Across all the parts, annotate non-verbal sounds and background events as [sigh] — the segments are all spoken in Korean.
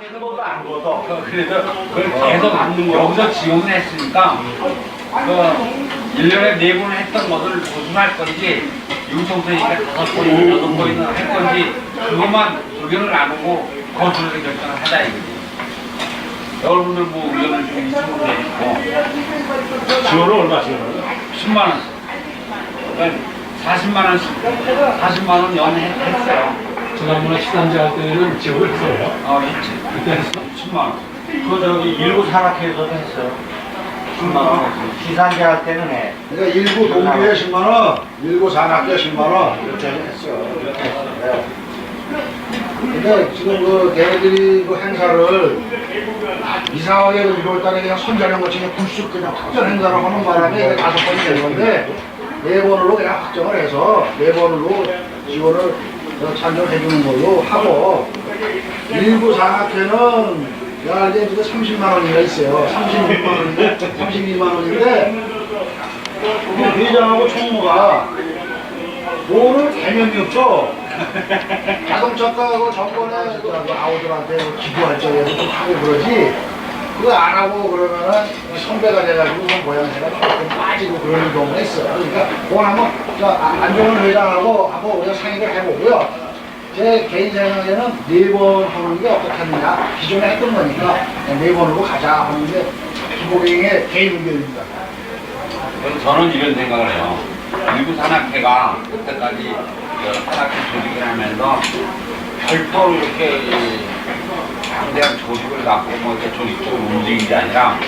산악회도 안 걷어. 그래서 그걸 계속 여기서 지원을 했으니까 그 1년에 네번 했던 것을 보충할 건지 융통선이니까 다섯 번이나 여섯 번이나 할 건지 그것만 의견을 나누고 거주를 결정을 하자 이거지. 여러분들 뭐 의견을 좀 있으면 되고 지원은 얼마 지원을? 10만 원. 그러니까 40만 원씩 40만 원 연해 했어요. 지난번에 시단지 할 때는 지원을 했어요. 어, 했지. 그때 했어? 10만 원. 그 저기 일부 산악회에서도 했어요. 10만 원. 기산제 할 때는 해. 그러니까 일부 동기에 10만 원, 일부 산악회 10만 원 이렇게 했어. 이렇게 했어. 네. 근데 지금 그 걔네들이 그 행사를 이상하게 그 1월 달에 그냥 것처럼 그냥 불쑥 그냥 확전 행사를 하는 바람에 다섯 번이 된 건데 네 번으로 그냥 확정을 해서 네 번으로 지원을 찬정해 주는 걸로 하고 일부 야 이제 이제 30만 원인가 있어요. 36만 원인데 32만 원인데 우리 회장하고 총무가 돈을 개념이 없죠. 자동차가고 정권에 그 아우들한테 뭐 기부할 적에도 좀 하고 그러지. 그거 안 하고 그러면은 이 선배가 돼가지고 그 모양새가 조금 빠지고 그러는 경우가 있어요. 그러니까 그건 한번 저 아- 안정원 회장하고 한번 우리가 상의를 해보고요. 제 개인 생각에는 네 번 하는 게 어떻겠느냐. 기존에 했던 거니까 네 번으로 가자 하는 게 기본의 개인 의견입니다. 저는 이런 생각을 해요. 일부 산악회가 그때까지 그 산악회 조직을 하면서 별도로 이렇게 이 방대한 조직을 갖고 뭐 이렇게 조직적으로 움직인 게 아니라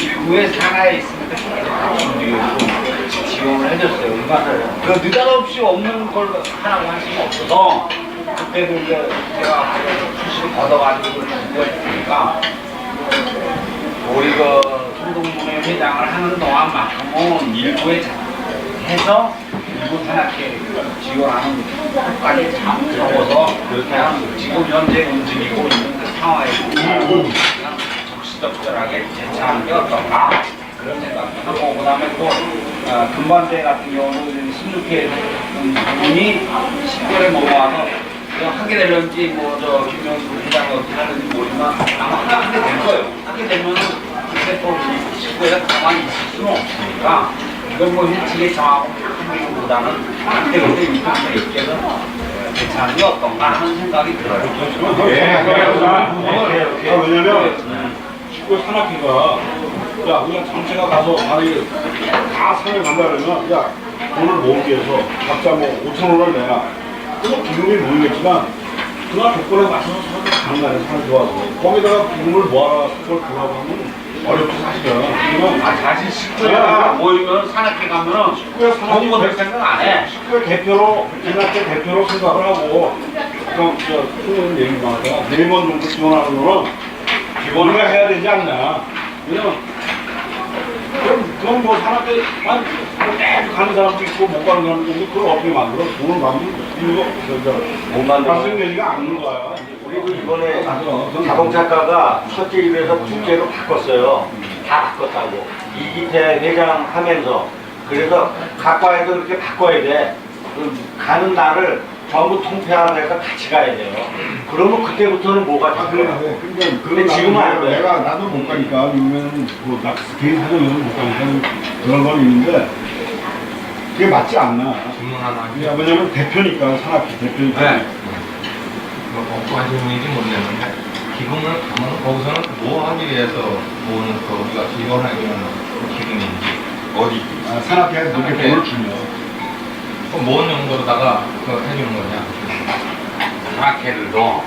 일부의 산하에 있으니까 계속 움직이고 지원을 해줬어요. 그러니까 그 느닷없이 없는 걸 하라고 할 수는 없어서 그때도 이제 제가 출신 걷어가지고 공부했으니까 우리 그 송동문회 회장을 하는 동안만큼은 일부에 자- 해서 일부 산악회 지원하는 것까지 참 적어서 그냥 지금 현재 움직이고 있는 그 그냥 적시적절하게 대처하는 게 어떤가 그런 생각도 하고 그 다음에 또 어, 금반대 같은 경우는 16회 분이 10개월에 넘어와서 하게 되는지 뭐저 김영수 회장이 어떻게 하는지 모르지만 아마 하게 될 거예요. 하게 되면은 그때 또 식구에서 가만히 있을 수는 없으니까 이건 뭐 일찍이 정하고 하기보다는 그때그때 유통에 있게는 게 어떤가 하는 생각이 들어요. 예, 오케이. 아, 왜냐면 식구 산악회가 야 그냥 전체가 가서 만약에 다 산에 간다 그러면 야 돈을 모으기 위해서 각자 뭐 5천 원을 내라 그거 기금이 모이겠지만 그날 조건에 맞춰서 서로 가는 거 아니야 산을 좋아서 거기다가 기금을 모아라 그걸 하면 어렵지 사실은. 그냥 아, 사실 식구가 모이면 산악회 가면은 산악회 공부 될 생각 안 해. 식구의 대표로 진학회 대표로 생각을 하고. 그럼 저 수는 얘기만 네번 정도 지원하는 거는 기본을 해야 되지 않나 왜냐면 그럼 그건 뭐 산악회 한 계속 가는 사람도 있고 못 가는 사람도 있고 그걸 어떻게 만들어? 돈을 만들고 못 만들어. 발생되지가 않는 거야 그리고 이번에 자동차가가 첫째 일에서 둘째로 바꿨어요. 다 바꿨다고. 이기태 회장 하면서. 그래서 각과에서 그렇게 바꿔야 돼. 그 가는 날을 전부 통폐합해서 같이 가야 돼요. 그러면 그때부터는 뭐가 아, 그래, 바뀌어요? 그래. 근데 지금은 나도 안 돼. 내가 나도 못 가니까 요즘에는 뭐 나, 개인 사정에서 못 가니까 그런 건 있는데 그게 맞지 않나. 질문 하나 그게 왜냐면 대표니까 산악회 대표니까. 네. 뭐 어떤 질문인지 모르겠는데 기금을 가면 거기서는 뭐 하기 위해서 모으는 그 우리가 지원하기 위한 그 기금인지 어디 아, 산악회가 그렇게 산악회. 돈을 주면 그뭔 용도로다가 그 해주는 거냐 산악회들도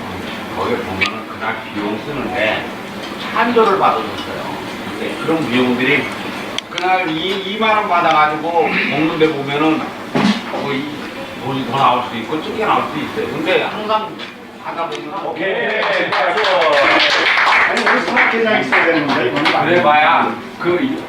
거기 보면은 그날 비용 쓰는데 찬조를 받아줬어요. 근데 그런 비용들이 그날 이, 2만 원 받아가지고 먹는데 보면은 뭐 이, 돈이 더 나올 수도 있고 적게 나올 수도 있어요. 근데 항상 보면 오케이. 아니 우리 산악회장 있어야 되는데 이거는 안 돼. 그래봐야 그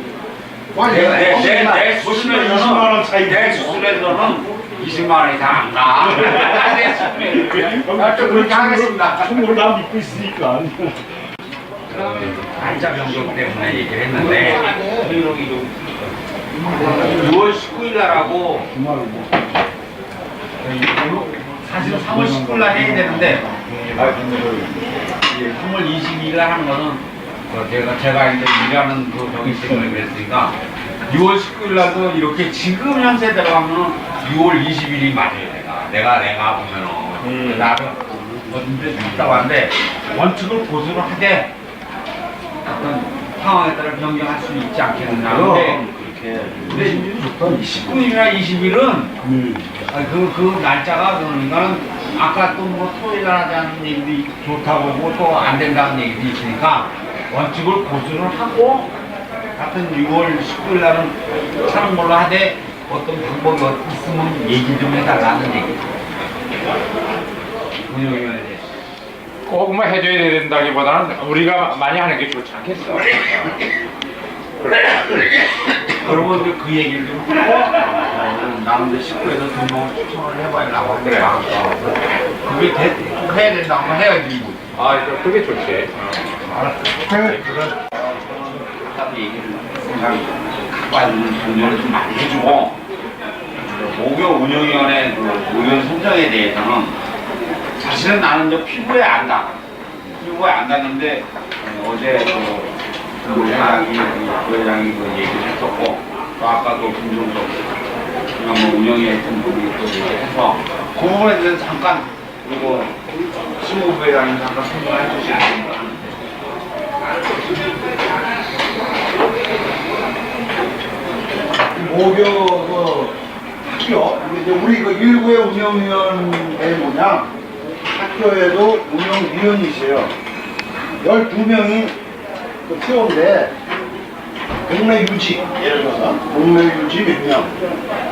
아니, 내, 내, 내, 내뭐 20만 수술에서는 원 차이 내 수술에서는 20만 원이 다안 가. [laughs] 내 수술에. 아, 좀 그렇게 하겠습니다. 충분히 나 믿고 있으니까. 환자 변경 때문에 얘기를 했는데 6월 19일 날하고. 사실은 3월 19일 날 해야 되는데 예, 3월 22일에 하는 거는 어, 제가 제가 이제 일하는 그 저기 때문에 그랬으니까 6월 19일 날도 이렇게 지금 현세대로 하면 6월 20일이 맞아요 내가 내가 내가 보면은 음. 나도 어딘데 있다 왔는데 원칙을 고수를 하되 어떤 상황에 따라 변경할 수 있지 않겠느냐. 근데 그렇게 근데 19일이나 20일은 그, 그 날짜가 그러니까 아까 또 뭐 토요일 날 하자는 얘기도 좋다고 하고 또 안 된다는 얘기도 있으니까 원칙을 고수를 하고 하여튼 6월 19일 날은 하는 걸로 하되 어떤 방법이 있으면 얘기 좀 해달라는 얘기 운영위원회 대해서 꼭뭐 해줘야 된다기보다는 우리가 많이 하는 게 좋지 않겠어. 그러고 이제 그 얘기를 좀 하고 어, 나는 이제 식구에서 등록을 추천을 해봐야라고 하니까 그게 돼, 꼭 해야 된다고 하면 해야지 뭐. 아, 이거 그게 좋지. 딱 얘기를 생각 갖고 왔는 동료를 좀 많이 해주고 목요 운영위원회 그 의원 선정에 대해서는 사실은 나는 저 피부에 안 닿아. 피부에 안 닿는데 어, 어제 그 부회장이 부회장이 그 얘기를 했었고 또 아까 그 김종석 뭐 운영위에 했던 분이 또 얘기해서 그 부분에 대해서 잠깐 그리고 신부 부회장님 잠깐 설명해 주시겠습니까? 모교 그 학교? 이제 우리 그 일구의 운영위원회 뭐냐? 학 교에도 운영위원이세요. 12명이 그 표인데 동네 유지. 예를 들어서 동네 유지 몇 명.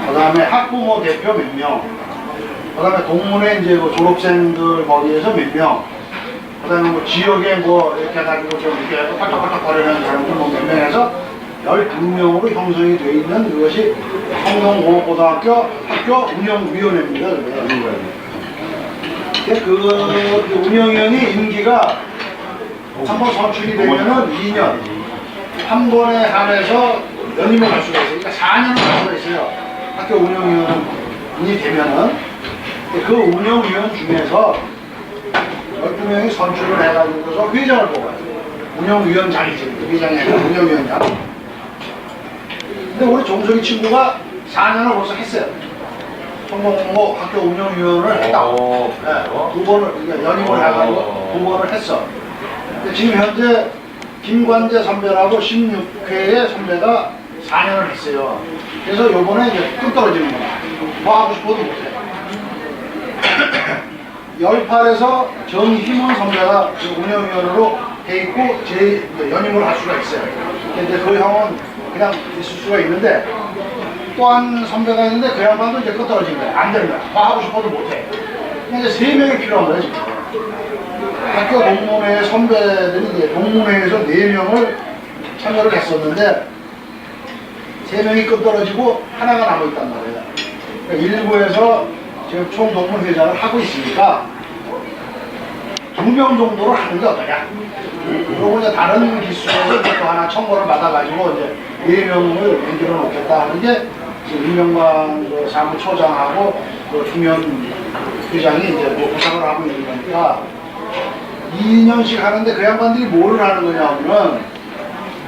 그 다음에 학부모 대표 몇 명. 그 다음에 동문회 이제 그 졸업생들 거기에서 몇 명. 그 다음에 뭐 지역에 뭐 이렇게 해가지고 좀 이렇게 팔딱팔딱 거리는 사람들 뭐몇 명에서 12명으로 형성이 되어 있는 그것이 성동공업고등학교 학교 운영위원회입니다. 그, 그 운영위원이 임기가 한번 선출이 되면은 2년 한 번에 한해서 연임을 할 수가 있어요. 그러니까 4년을 할 수가 있어요. 학교 운영위원이 되면은 그 운영위원 중에서 12명이 선출을 해가지고서 회장을 뽑아요. 운영위원장이지. 회장이 아니라 운영위원장. 근데 우리 종석이 친구가 4년을 벌써 했어요. 성공고 학교 운영위원을 했다. 네, 두 번을, 그러니까 연임을 해가지고 두 번을 했어. 근데 지금 현재 김관재 선배라고 16회의 선배가 4년을 했어요. 그래서 요번에 이제 끝 떨어지는 거야. 뭐 하고 싶어도 못해. 18에서 [coughs] 정희문 선배가 그 운영위원으로 돼 있고 제 연임을 할 수가 있어요. 근데 그 형은 그냥 있을 수가 있는데 또한 선배가 있는데 그 양반도 이제 끝떨어진 거야. 안 되는 거야. 뭐 하고 싶어도 못해. 이제 세 명이 필요한 거야 지금. 학교 동문회 선배들이 이제 동문회에서 네 명을 참여를 했었는데 세 명이 끝떨어지고 하나가 남아 있단 말이에요. 그러니까 일부에서 지금 총 동문회장을 하고 있으니까 두 명 정도를 하는 게 어떠냐. 그리고 이제 다른 기수에서 또 하나 청구를 받아가지고 이제 네 명을 만들어 놓겠다 하는 게 이명만 그 사무처장하고 그 중현 회장이 이제 뭐 구상을 하고 있는 거니까 2년씩 하는데 그 양반들이 뭐를 하는 거냐 하면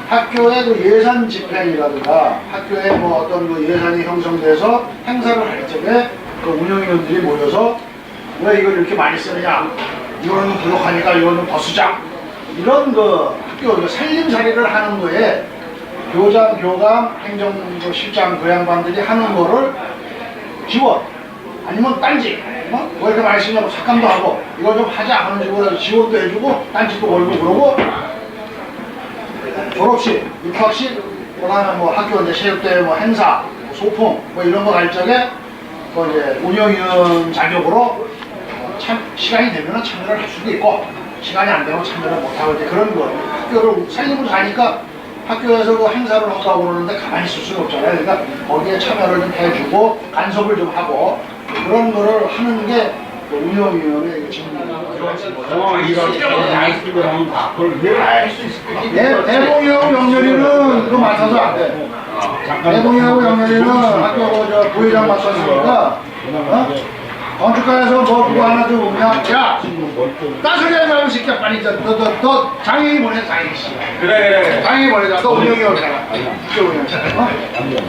학교의 그 예산 집행이라든가 학교에 뭐 어떤 그 예산이 형성돼서 행사를 할 적에 그 운영위원들이 모여서 왜 이걸 이렇게 많이 쓰느냐 이거는 부족하니까 이거는 더 쓰자 이런 그 학교 그 살림살이를 하는 거에 교장, 교감, 행정실장 그 양반들이 하는 거를 지원 아니면 딴지. 어? 뭐 이렇게 많이 쓰냐고 삭감도 하고 이거 좀 하자 하는 식으로 지원도 해주고 딴지도 걸고 그러고 졸업식, 입학식, 그 다음에 뭐 학교 이제 체육대회 뭐 행사, 뭐 소풍 뭐 이런 거 갈 적에 그 이제 운영위원 자격으로 참 시간이 되면은 참여를 할 수도 있고 시간이 안 되면 참여를 못 하고 이제 그런 거. 학교를 살림으로 사니까 학교에서 그 행사를 한다고 그러는데 가만히 있을 수는 없잖아요. 그러니까 거기에 참여를 좀 해주고 간섭을 좀 하고 그런 거를 하는 운영위원회 것 같아. 대, 대봉이하고 영렬이는 그거 맡아서 안 돼. 대봉이하고 영렬이는 학교 저 부회장 맡았으니까 어? 건축가에서 뭐 그거 하나 좀 오면 야 말고 시켜 빨리 너너너 장애인 보내 장애인 씨 그래 그래. 장애인 보내자 너 운영이 오잖아 이쪽 운영 어?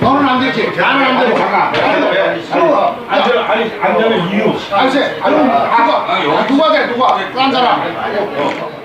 너는 안 되지 나는 안 되고 잠깐 누가 안전 아니 안전의 이유. 아니 누가 누가 돼 누가 딴 사람